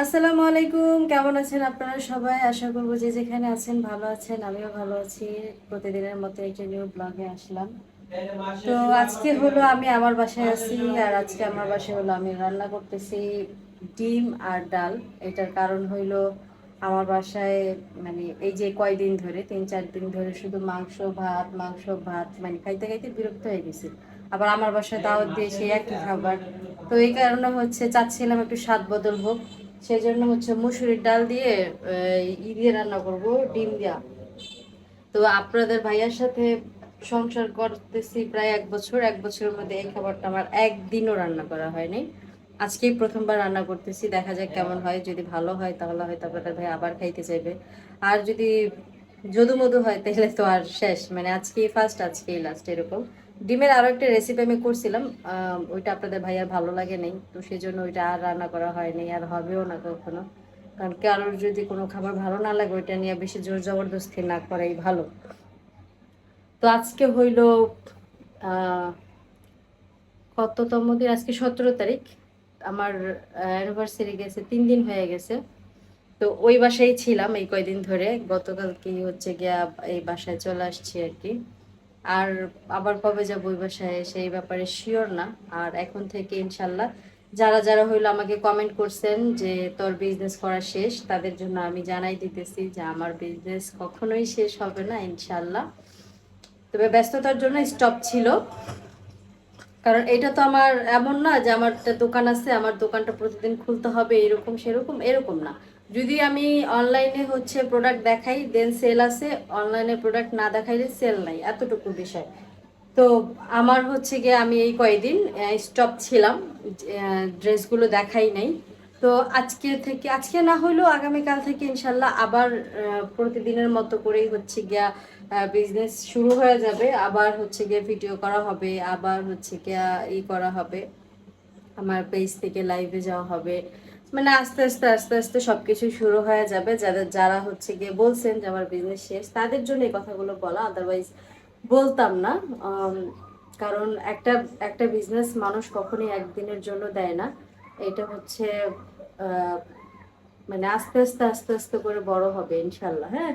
আসসালামু আলাইকুম, কেমন আছেন আপনারা সবাই? আশা করব যে যেখানে আছেন ভালো আছেন, আমিও ভালো আছি। প্রতিদিনের মতো একটা নিউ ব্লগে আসলাম। তো আজকে হলো আমি আমার বাসায় আছি, আর আজকে আমার বাসায় হলো আমি রান্না করতেছি ডিম আর ডাল। এটার কারণ হইল আমার বাসায় মানে এই যে কয়দিন ধরে, তিন চার দিন ধরে শুধু মাংস, ভাত মাংস, ভাত মানে খাইতে খাইতে বিরক্ত হয়ে গেছি। আবার আমার বাসায় দাওয়াত দিয়ে সেই একই খাবার। তো এই কারণে হচ্ছে চাচ্ছিলাম একটু স্বাদ বদল হোক। সেই জন্য হচ্ছে মুসুরির ডাল দিয়ে ই দিয়ে রান্না করব, ডিম দিয়া। তো আপনাদের ভাইয়ার সাথে সংসার করতেছি প্রায় এক বছর, এক বছরের মধ্যে এই খাবারটা আমার একদিনও রান্না করা হয়নি। আজকেই প্রথমবার রান্না করতেছি, দেখা যাক কেমন হয়, যদি ভালো হয় তাহলে হয়তো আপনাদের ভাই আবার খাইতে চাইবে। আর যদি যদু মধু হয় তাহলে তো আর শেষ মানে আজকেই ফার্স্ট, আজকেই লাস্ট এরকম। ডিমের আরও একটা রেসিপি আমি করছিলাম ওইটা আপনাদের ভাইয়ার ভালো লাগে নেই, তো সেই জন্য ওইটা আর রান্না করা হয়নি, আর হবেও না কখনো। কারণ কারোর যদি কোনো খাবার ভালো না লাগে, ওইটা নিয়ে বেশি জোর জবরদস্তি না করাই ভালো। তো আজকে হইল কততম দিন আজকে সতেরো তারিখ। আমার অ্যানিভার্সারি গেছে, তিন দিন হয়ে গেছে। তো ওই বাসায় ছিলাম এই কয়দিন ধরে। গতকাল কি হচ্ছে গিয়া এই বাসায় চলে আসছি আর কি। আর আবার কবে যাব ওই বাসায় সেই ব্যাপারে শিওর না। আর এখন থেকে ইনশাল্লাহ যারা যারা হইল আমাকে কমেন্ট করছেন যে তোর বিজনেস করা শেষ, তাদের জন্য আমি জানাই দিতেছি যে আমার বিজনেস কখনোই শেষ হবে না ইনশাল্লাহ। তবে ব্যস্ততার জন্য স্টপ ছিল। কারণ এটা তো আমার এমন না যে আমার দোকান আছে, আমার দোকানটা প্রতিদিন খুলতে হবে, এরকম সেরকম, এরকম না। যদি আমি অনলাইনে হচ্ছে প্রোডাক্ট দেখাই দেন সেল আছে। অনলাইনে প্রোডাক্ট না দেখাইলে সেল নাই, এতটুকু বিষয়। তো আমার হচ্ছে গিয়ে আমি এই কয়দিন স্টপ ছিলাম ড্রেসগুলো দেখাই নাই। তো আজকে থেকে, আজকে না হলেও আগামীকাল থেকে ইনশাল্লাহ আবার প্রতিদিনের মতো করেই হচ্ছে গিয়া বিজনেস শুরু হয়ে যাবে। আবার হচ্ছে গিয়ে ভিডিও করা হবে, আবার হচ্ছে গিয়া ই করা হবে। আমার পেজ থেকে লাইভে যাওয়া হবে। মানে আস্তে আস্তে আস্তে আস্তে সবকিছু শুরু হয়ে যাবে। যাদের, যারা হচ্ছে গিয়ে বলছেন যে আমার বিজনেস শেষ, তাদের জন্য এই কথাগুলো বলা আদারওয়াইজ বলতাম না। কারণ একটা একটা বিজনেস মানুষ কখনোই একদিনের জন্য দেয় না। এটা হচ্ছে মানে আস্তে আস্তে আস্তে আস্তে করে বড় হবে ইনশাল্লাহ হ্যাঁ?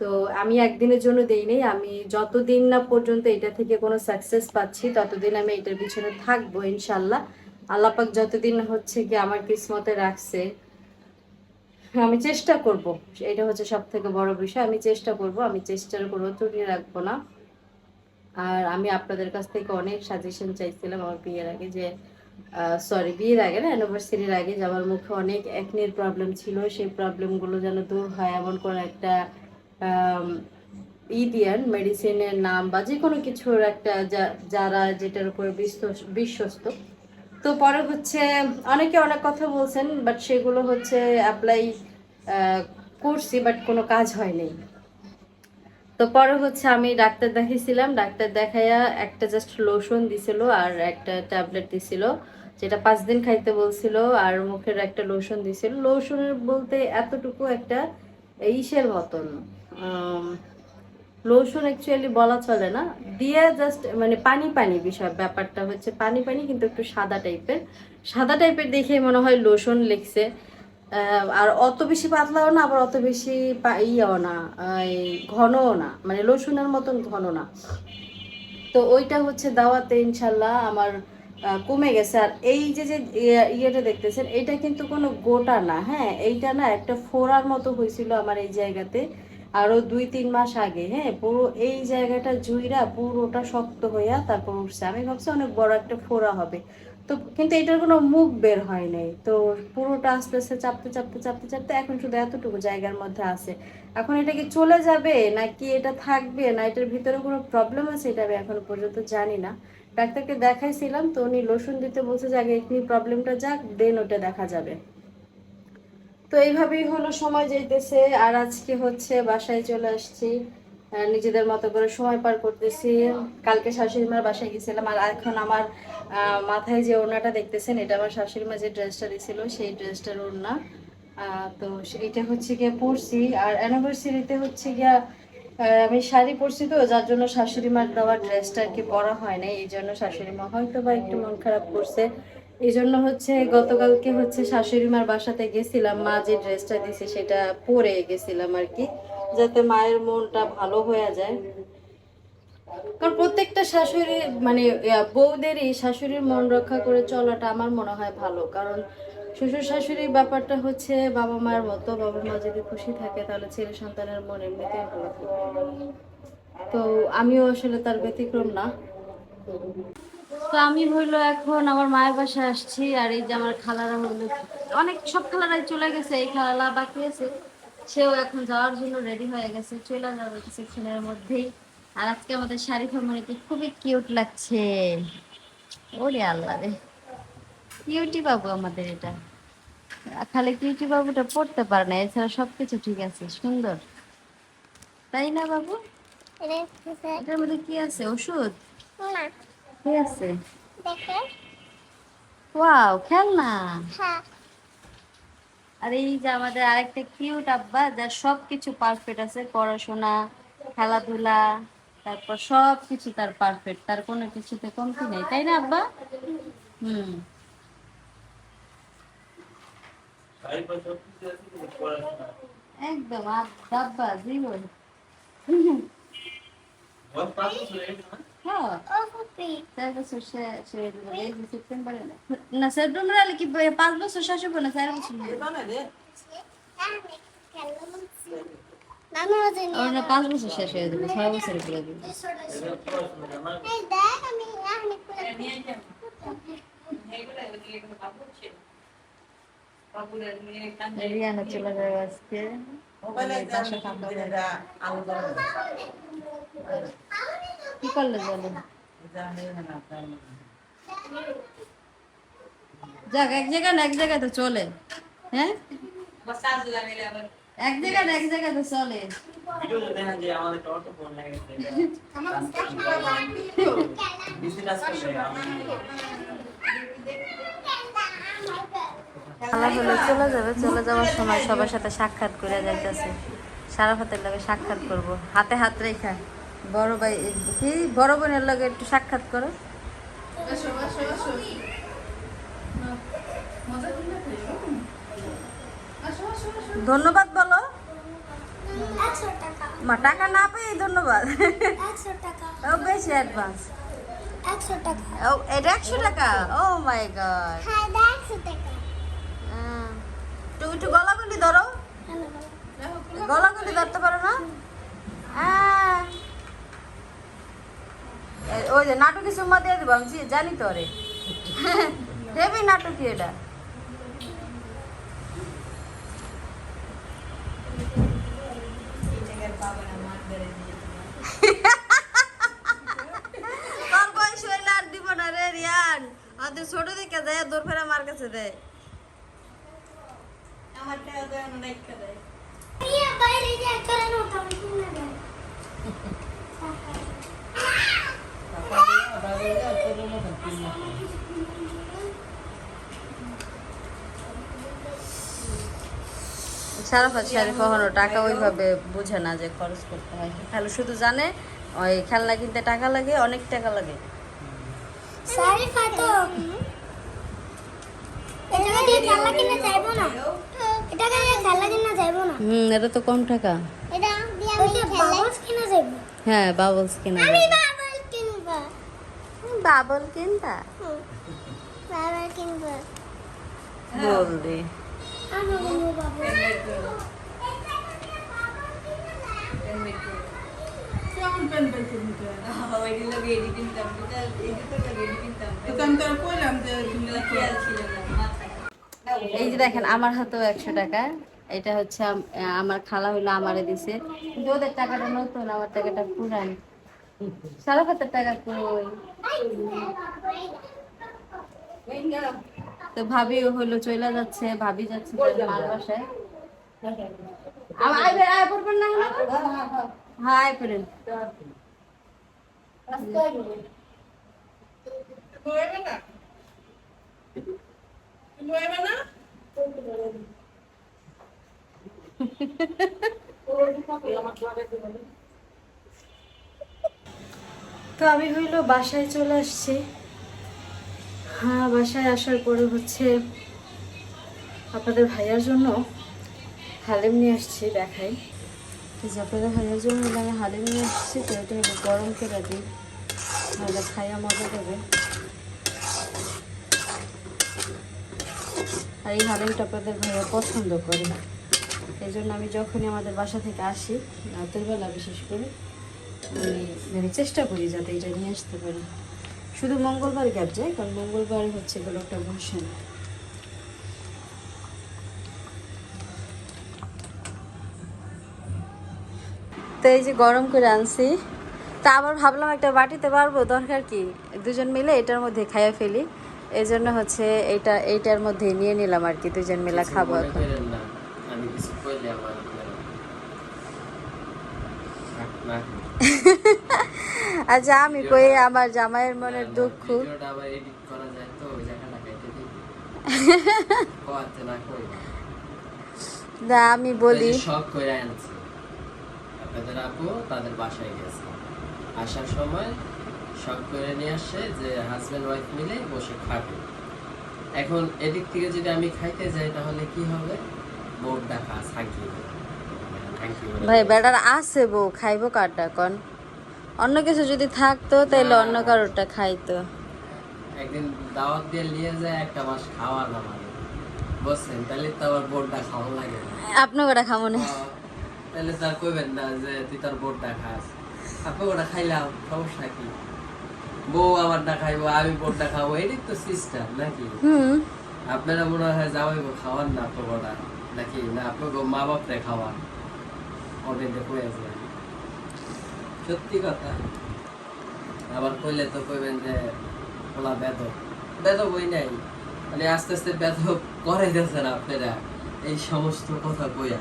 তো আমি একদিনের জন্য দেই নেই। আমি যতদিন না পর্যন্ত এটা থেকে কোনো সাকসেস পাচ্ছি, ততদিন আমি এটার পিছনে থাকব ইনশাল্লাহ আল্লাপাক যতদিন হচ্ছে কি আমার কিসমতে রাখছে, আমি চেষ্টা করব। এটা হচ্ছে সব থেকে বড় বিষয়। আমি চেষ্টা করব, আমি চেষ্টার কোনো ত্রুটি রাখব না। আর আমি আপনাদের কাছ থেকে অনেক সাজেশন চাইছিলাম আমার বিয়ের আগে যে সরি বিয়ের আগে না অ্যানিভার্সারির আগে যে আমার মুখে অনেক একনির প্রবলেম ছিল, সেই প্রবলেমগুলো যেন দূর হয় এমন কোনো একটা ই দিয়ান মেডিসিনের নাম বা যে কোনো কিছুর একটা যারা যেটার উপর বিশ্বস- বিশ্বস্ত। তো পরে হচ্ছে, অনেকে অনেক কথা বলছেন বাট সেগুলো হচ্ছে অ্যাপ্লাই করছি বাট কোনো কাজ হয়নি। তো পরে হচ্ছে আমি ডাক্তার দেখিয়েছিলাম ডাক্তার দেখাইয়া একটা জাস্ট লোশন দিছিল আর একটা ট্যাবলেট দিছিল, যেটা পাঁচ দিন খাইতে বলছিল আর মুখের একটা লোশন দিছিল। লোশনের বলতে এতটুকু একটা ইসের মতন লোশন অ্যাকচুয়ালি বলা চলে না। দিয়ে জাস্ট মানে পানি পানি বিষয়, ব্যাপারটা হচ্ছে পানি পানি কিন্তু একটু সাদা টাইপের সাদা টাইপের দেখে মনে হয় লোশন লিখছে আর অত বেশি পাতলাও না, আবার অত বেশি ইয়েও না এই ঘনও না মানে লোশনের মতন ঘন না। তো ওইটা হচ্ছে দাওয়াতে ইনশাল্লাহ আমার কমে গেছে। আর এই যে যে ইয়ে- ইয়েটা দেখতেছেন, এটা কিন্তু কোনো গোটা না হ্যাঁ? এইটা না একটা ফোড়ার মতো হয়েছিল আমার এই জায়গাতে। আরও দুই, তিন মাস আগে হ্যাঁ পুরো এই জায়গাটা জুইরা পুরোটা শক্ত হইয়া তারপর উঠছে। আমি ভাবছি অনেক বড় একটা ফোড়া হবে। তো কিন্তু এটার কোনো মুখ বের হয় নাই। তো পুরোটা আস্তে আস্তে চাপতে চাপতে চাপতে চাপতে এখন শুধু এতটুকু জায়গার মধ্যে আছে। এখন এটা কি চলে যাবে? নাকি এটা থাকবে? না এটার ভিতরে কোনো প্রবলেম আছে? এটা আমি এখনও পর্যন্ত জানি না। ডাক্তারকে দেখাইছিলাম, তো উনি লোশন দিতে বলছে যে আগে প্রবলেমটা যাক দেন ওটা দেখা যাবে। তো এইভাবেই হলো, সময় যাইতেছে। আর আজকে হচ্ছে বাসায় চলে আসছি। নিজেদের মতো করে সময় পার করতেছি। কালকে শাশুড়ি মার বাসায় গেছিলাম। আর এখন আমার মাথায় যে ওড়নাটা দেখতেছেন, এটা আমার শাশুড়ি মা যে ড্রেসটা দিয়েছিল, সেই ড্রেসটার ওড়না। তো এটা হচ্ছে গিয়ে পরছি। আর অ্যানিভার্সারিতে হচ্ছে গিয়া আমি শাড়ি পরছি তো, যার জন্য শাশুড়ি মার দেওয়া ড্রেসটা আর কি পরা হয় না এই জন্য শাশুড়ি মা হয়তো বা একটু মন খারাপ করছে। এই জন্য হচ্ছে গতকালকে হচ্ছে শাশুড়ি মার বাসাতে গেছিলাম, মা যে ড্রেসটা দিছে সেটা পরে গেছিলাম আর কি, যাতে মায়ের মনটা ভালো হয়ে যায়। কারণ প্রত্যেকটা শাশুড়ি মানে বউদেরই শাশুড়ির মন রক্ষা করে চলাটা আমার মনে হয় ভালো। কারণ শ্বশুর শাশুড়ির ব্যাপারটা হচ্ছে বাবা মায়ের মতো, বাবা মা যদি খুশি থাকে তাহলে ছেলে সন্তানের মন এমনিতেই ভালো। তো আমিও আসলে তার ব্যতিক্রম না। তো আমি হইল এখন আমার মায়ের বাসায় আসছি আর এই যে আমার খালারা হইল। অনেক সব খালারাই চলে গেছে এই খালালা বাকি আছে। সেও এখন যাওয়ার জন্য রেডি হয়ে গেছে চলে যাবে কিছুক্ষণের মধ্যেই। আর আজকে আমাদের শাড়ি ফ্যামিলিতে খুবই কিউট লাগছে। ওরে আল্লাহ রে। কিউটি বাবু আমাদের এটা। খালি কিউটি বাবুটা পড়তে পারে না এছাড়া সবকিছু ঠিক আছে সুন্দর। তাই না বাবু? এটার মধ্যে কি আছে ওষুধ? না। কি আছে? ওয়াও খেলনা। হ্যাঁ। আর এই যে আমাদের আরেকটা কিউট আব্বা যার সব কিছু পারফেক্ট আছে পড়াশোনা খেলাধুলা তারপর সব কিছু তার পারফেক্ট তার কোনো কিছুতে কমতি নেই তাই না আব্বা? হুম। একদম আব্বা আব্বা না। সেপ্টেম্বরে হলে কি পাঁচ বছর শেষ হবে না চার বছর না পাঁচ বছর শেষ হয়ে যাবে ছয় বছরে খুলে রিয়ানা চলে যাবে আজকে। কি করলে বলো যাক এক জায়গায় এক জায়গায় তো চলে। হ্যাঁ চলে যাবে, চলে যাওয়ার সময় সবার সাথে সাক্ষাৎ করে যাইতেছে। সারা হাতের লগে সাক্ষাৎ করব। হাতে হাত রেখা। বড় ভাই কি? বড় বোনের লগে একটু সাক্ষাৎ করো। ধন্যবাদ বলো। টাকা। মা টাকা না পেয়ে ধন্যবাদ। ও বেশি অ্যাডভান্স একশো টাকা। ও এটা একশো টাকা? ও মাই গড হ্যাঁ একশো টাকা। তুমি একটু গলাগুলি ধরো। গলাগুলি ধরতে পারো না? আহ। ওই যে নাটকি সুম্মা দিয়ে দেবো আমি জানি তো রে হেবি নাটকি এটা। তোর বয়স হইলে আর দিব না রে রিয়ান। আমাদের ছোট দিকে যায় দৌড় ফেরা মার কাছে দেয় ইয়ে বাইরে যে করে না ওটা আমি কিনে দেব। সারাফাত শারিফ কখনো টাকা ওইভাবে বুঝে না যে খরচ করতে হয়। খালি শুধু জানে ওই খেলনা কিনতে টাকা লাগে অনেক টাকা লাগে। এটা তো কম টাকা। এটা দিয়ে আমি বাবলস কিনে হ্যাঁ বাবলস কিনা বাবল কিনতা হুম, বাবল কিনবো। বল দে আমি কিনবো বাবল এই যে দেখেন আমার হাতেও একশো টাকা। এটা হচ্ছে আমার খালা হইল আমারে দিছে। কিন্তু ওদের টাকাটা নতুন আমার টাকাটা পুরান। সারাফাতের টাকা কই তো ভাবি হলো চলে যাচ্ছে ভাবি যাচ্ছে মার বাসায় না। তো আমি হইল বাসায় চলে আসছি। হ্যাঁ বাসায় আসার পরে হচ্ছে আপনাদের ভাইয়ার জন্য হালিম নিয়ে আসছি দেখাই। আপনাদের ভাইয়ার জন্য আমি হালিম নিয়ে আসছি, তো এটা হলো গরম করে দিই তাহলে খাইয়া মজা করবে আর এই হালিমটা আপনাদের ভাইয়া পছন্দ করে। এই জন্য আমি যখনই আমাদের বাসা থেকে আসি, রাতের বেলা বিশেষ করে মানে চেষ্টা করি যাতে এটা নিয়ে আসতে পারি। শুধু মঙ্গলবার গ্যাপ যায় কারণ মঙ্গলবার হচ্ছে একটা বসে না তো এই যে গরম করে আনছি তা আবার ভাবলাম একটা বাটিতে পারব দরকার কি? দুজন মিলে এটার মধ্যে খাইয়া ফেলি। এই জন্য হচ্ছে এটা এইটার মধ্যে নিয়ে নিলাম আর কি দুজন মিলে খাব মনে এখন। না, আমি কিছু আচ্ছা আমি কই আমার জামাইয়ের মনের দুঃখ? কেটে না আমি বলি। ওই কইরা আনছি। আপনাদের আপু তাদের বাসায় গেছে। আসার সময় শখ করে নিয়ে যে ওয়াইফ মিলে বসে খাবে। এখন এদিক থেকে যদি আমি খাইতে যাই তাহলে কি হবে? বোর্ড সাকি ভাই বেটার আছে বউ খাইবো কারটা কন অন্য কিছু যদি থাকতো তাহলে অন্য কারোরটা খাইতো। একদিন দাওয়াত দিয়ে নিয়ে যায় একটা মাস খাওয়া না মানে বসছেন তাহলে তো আবার বোর্ডটা খাওয়া লাগে না। আপনি ওটা খামো না তাহলে তার কইবেন না যে তুই তোর বোর্ডটা খাস। আপনি ওটা খাইলাম সমস্যা কি? বউ আমারটা খাইবো আমি বোর্ডটা খাব এটাই তো সিস্টেম নাকি? হুম। আপনারা মনে হয় যাওয়াই খাওয়ান না আপনার নাকি? না আপনাকে মা বাপরে খাওয়ান। ওদের কই আছে সত্যি কথা। আবার কইলে তো কইবেন যে, ওলা বেদ বেদ বই নাই। মানে আস্তে আস্তে বেদ করে গেছেন আপনারা এই সমস্ত কথা কইয়া।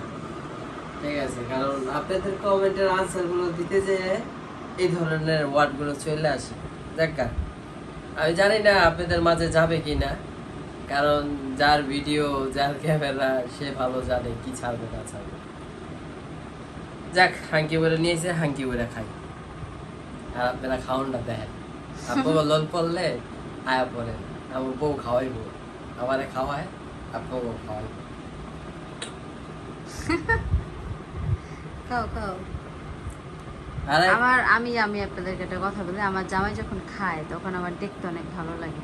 ঠিক আছে, কারণ আপনাদের কমেন্টের আনসারগুলো দিতে যে এই ধরনের ওয়ার্ডগুলো চলে আসে। দেখা আমি জানি না আপনাদের মাঝে যাবে কি না কারণ যার ভিডিও যার ক্যামেরা সে ভালো জানে কি ছাড়বে না ছাড়বে। যাক হাঙ্কি বলে নিয়েছে হাঙ্কি বলে খাই। আর আপনারা খাওয়ান না দেখেন আপনার লোন পড়লে আয়া পড়ে। আমার বউ খাওয়াইবো। আমারে খাওয়ায় আপনার বউ খাওয়াই খাও খাও। আমার আমি আমি আপনাদেরকে একটা কথা বলি। আমার জামাই যখন খায় তখন আমার দেখতে অনেক ভালো লাগে।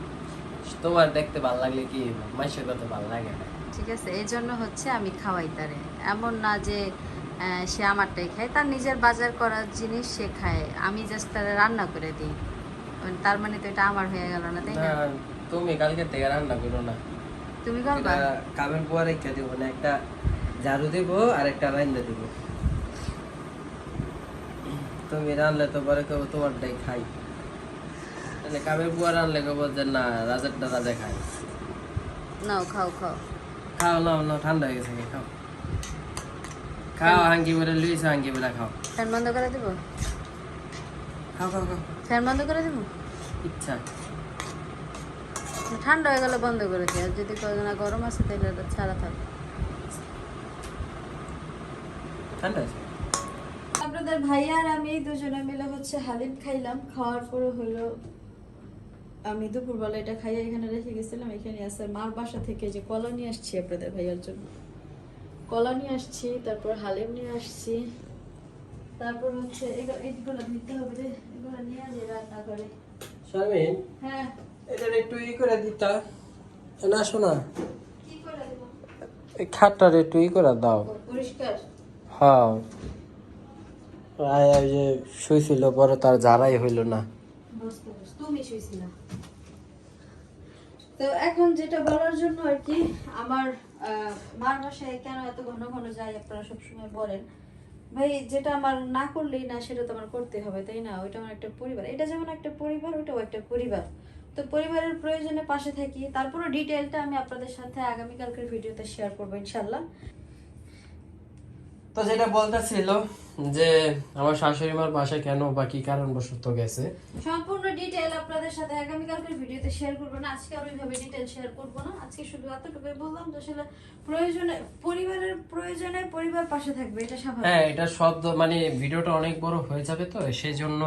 তোমার দেখতে ভালো লাগলে কি? মাসের কথা ভালো লাগে ঠিক আছে এই জন্য হচ্ছে আমি খাওয়াই তারে। এমন না যে সে আমারটাই খায়। তার নিজের বাজার করার জিনিস সে খায়। আমি জাস্ট তারে রান্না করে দিই। মানে তার মানে তো এটা আমার হয়ে গেল না তাই না? তুমি কালকে থেকে রান্না করো না। তুমি করবা? কামের পর একটা দিব না একটা ঝাড়ু দিব আর একটা রান্না দিব। তুমি রানলে তো পরে কেউ তোমারটাই খাই। তাহলে কামের বুয়া রানলে কেউ যে না রাজারটা রাজা খাই নাও খাও খাও। খাও নাও নাও ঠান্ডা হয়ে গেছে খাও। খাও হাঙ্কি বেড়ে লুইছে হাঙ্কি বেড়ে খাও। ফ্যান বন্ধ করে দেবো? খাও খাও খাও। ফ্যান বন্ধ করে দেবো? ইচ্ছা। ঠান্ডা হয়ে গেলে বন্ধ করে দিই আর যদি কোনো না গরম আছে তাহলে এটা ছাড়া থাক। ঠান্ডা আছে? আপনাদের ভাইয়া আর আমি দুজনে মিলে হচ্ছে হালিম খাইলাম খাওয়ার পরে হলো আমি দুপুরবেলা এটা খাইয়া এখানে রেখে গেছিলাম এখানে আছে মার বাসা থেকে যে কলা নিয়ে আসছি আপনাদের ভাইয়ার জন্য। কলা নিয়ে আসছি তারপর হালিম নিয়ে আসছি। তারপর হচ্ছে এগুলো দিতে হবে রে এগুলো নিয়ে যে রান্না করে। শারমিন হ্যাঁ। এটা একটু ই করে দিতা না শোনা। কি করে দেবো? এই খাটটার একটু ই করে দাও। পরিষ্কার? হ্যাঁ। আয় যে শুয়েছিল পরে তার জারাই হইল না। তুমি শুয়েছিলা তো এখন যেটা বলার জন্য আর কি আমার মার বাসায় কেন এত ঘন ঘন যাই আপনারা সবসময় বলেন? ভাই, যেটা আমার না করলেই না, সেটা তো আমার করতে হবে, তাই না? ওইটা আমার একটা পরিবার। এটা যেমন একটা পরিবার, ওইটাও একটা পরিবার। তো পরিবারের প্রয়োজনে পাশে থাকি। তারপরে ডিটেলটা আমি আপনাদের সাথে আগামীকালকের ভিডিওতে শেয়ার করব ইনশাল্লাহ তো যেটা বলতেছিল যে আমার শাশুড়ি মার বাসায় কেন বা কি কারণবশত গেছে? সম্পূর্ণ ডিটেল আপনাদের সাথে আগামীকালকের ভিডিওতে শেয়ার করব না। আজকে আর ওইভাবে ডিটেল শেয়ার করব না। আজকে শুধু এতটুকুই বললাম যে আসলে প্রয়োজনে পরিবারের প্রয়োজনে পরিবার পাশে থাকবে এটা স্বাভাবিক। হ্যাঁ এটা শব্দ মানে ভিডিওটা অনেক বড় হয়ে যাবে তো সেই জন্য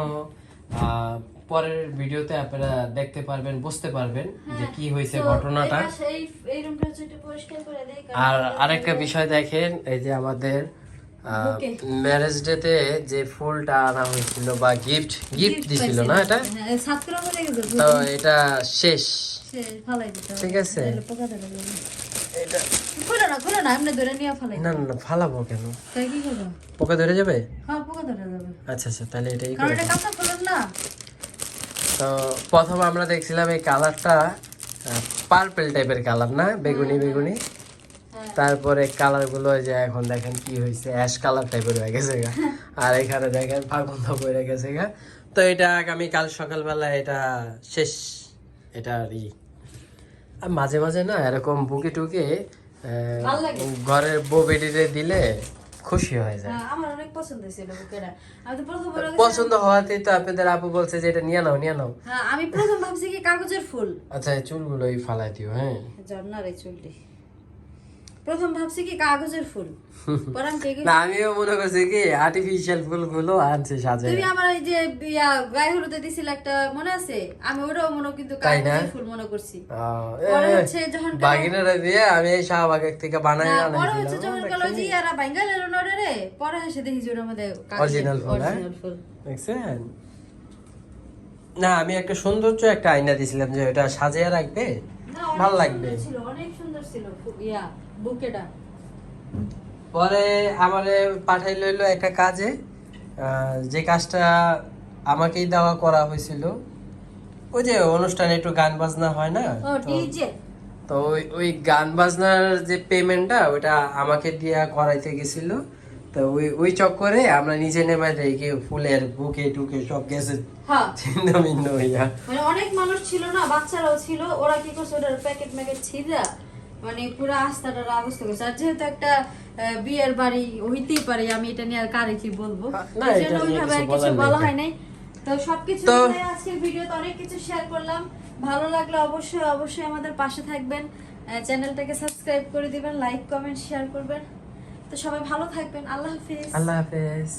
আহ, পরের ভিডিওতে আপনারা দেখতে পারবেন বুঝতে পারবেন যে কি হয়েছে হ্যাঁ, ঘটনাটা। আর আরেকটা বিষয় দেখেন এই যে আমাদের. ম্যারেজ ডেতে যে ফুলটা আনা হয়েছিল বা গিফট গিফট দিছিল না এটা? হ্যাঁ হয়ে তো এটা শেষ। ঠিক আছে। এটা না না ফালাবো কেন? তাই পোকা ধরে যাবে? হ্যাঁ পোকা ধরে যাবে। আচ্ছা আচ্ছা তাহলে এটাই তো প্রথম আমরা দেখছিলাম এই কালারটা পার্পেল টাইপের কালার না? বেগুনি বেগুনি। তারপরে কালারগুলো যে এখন দেখেন কি হয়েছে অ্যাশ কালার টাইপের হয়ে গেছে গা। আর এখানে দেখেন ফাগুন পড়ে গেছে গা। তো এটা আগামী কাল সকালবেলা এটা শেষ এটা আর ই। আর মাঝে মাঝে না এরকম বুকে টুকে ঘরের বউ বেডিতে দিলে খুশি হয়ে যায়। হ্যাঁ, আমার অনেক পছন্দ ছিল আমি তো প্রথম পছন্দ হওয়াতেই তো আপনাদের আপু বলছে যে এটা নিয়ে নাও নিয়ে নাও। হ্যাঁ আমি প্রথম ভাবছি কি কাগজের ফুল। আচ্ছা চুলগুলোই ফালাই দিও হ্যাঁ। এই চুলটি। প্রথম ভাবছি কি কাগজের ফুল। পরে আমি দেখি না আমিও মনে করছি কি আর্টিফিশিয়াল ফুলগুলো আনছে তুমি আমার এই যে গায়ে হলুদে দিছিল একটা মনে আছে? আমি ওটাও মনে কিন্তু কাগজের ফুল মনে করছি। পরে হচ্ছে যখন দিয়ে আমি এই শাহবাগের থেকে বানাই পরে হচ্ছে যখন গেল যে ইয়ারা নড়ে রে পরে এসে দেখি যে ওটার মধ্যে ফুল, হ্যাঁ? ফুল। দেখছেন? না আমি একটা সৌন্দর্য একটা আয়না দিছিলাম যে ওটা সাজিয়ে রাখবে। ভালো লাগবে। ছিল অনেক সুন্দর ছিল খুব ইয়া। বুকেটা। পরে আমারে পাঠাই লইলো একটা কাজে যে কাজটা আমাকেই দেওয়া করা হয়েছিল। ওই যে অনুষ্ঠানে একটু গান বাজনা হয় না? তো- ওই ওই গান বাজনার যে পেমেন্টটা ওটা আমাকে দিয়া করাইতে গেছিল। তো ওই ওই চক্করে আমরা নিজে নেমে যাই কি ফুলের বুকে টুকে সব গেছে। হ্যাঁ। ছিন্ন ভিন্ন হইয়া। মানে অনেক মানুষ ছিল না বাচ্চারাও ছিল ওরা কি করছে ওটার প্যাকেট ম্যাকেট ছিঁড়া মানে পুরো আস্থাটার অবস্থা করছে। আর যেহেতু একটা বিয়ের বাড়ি হইতেই পারে আমি এটা নিয়ে আর কারে কি বলব? ওইভাবে আর কিছু বলা হয় নাই। তো সবকিছু আজকের ভিডিওতে অনেক কিছু শেয়ার করলাম। ভালো লাগলে অবশ্যই অবশ্যই আমাদের পাশে থাকবেন। চ্যানেলটাকে সাবস্ক্রাইব করে দিবেন লাইক কমেন্ট শেয়ার করবেন। তো সবাই ভালো থাকবেন। আল্লাহ হাফিজ। আল্লাহ হাফেজ।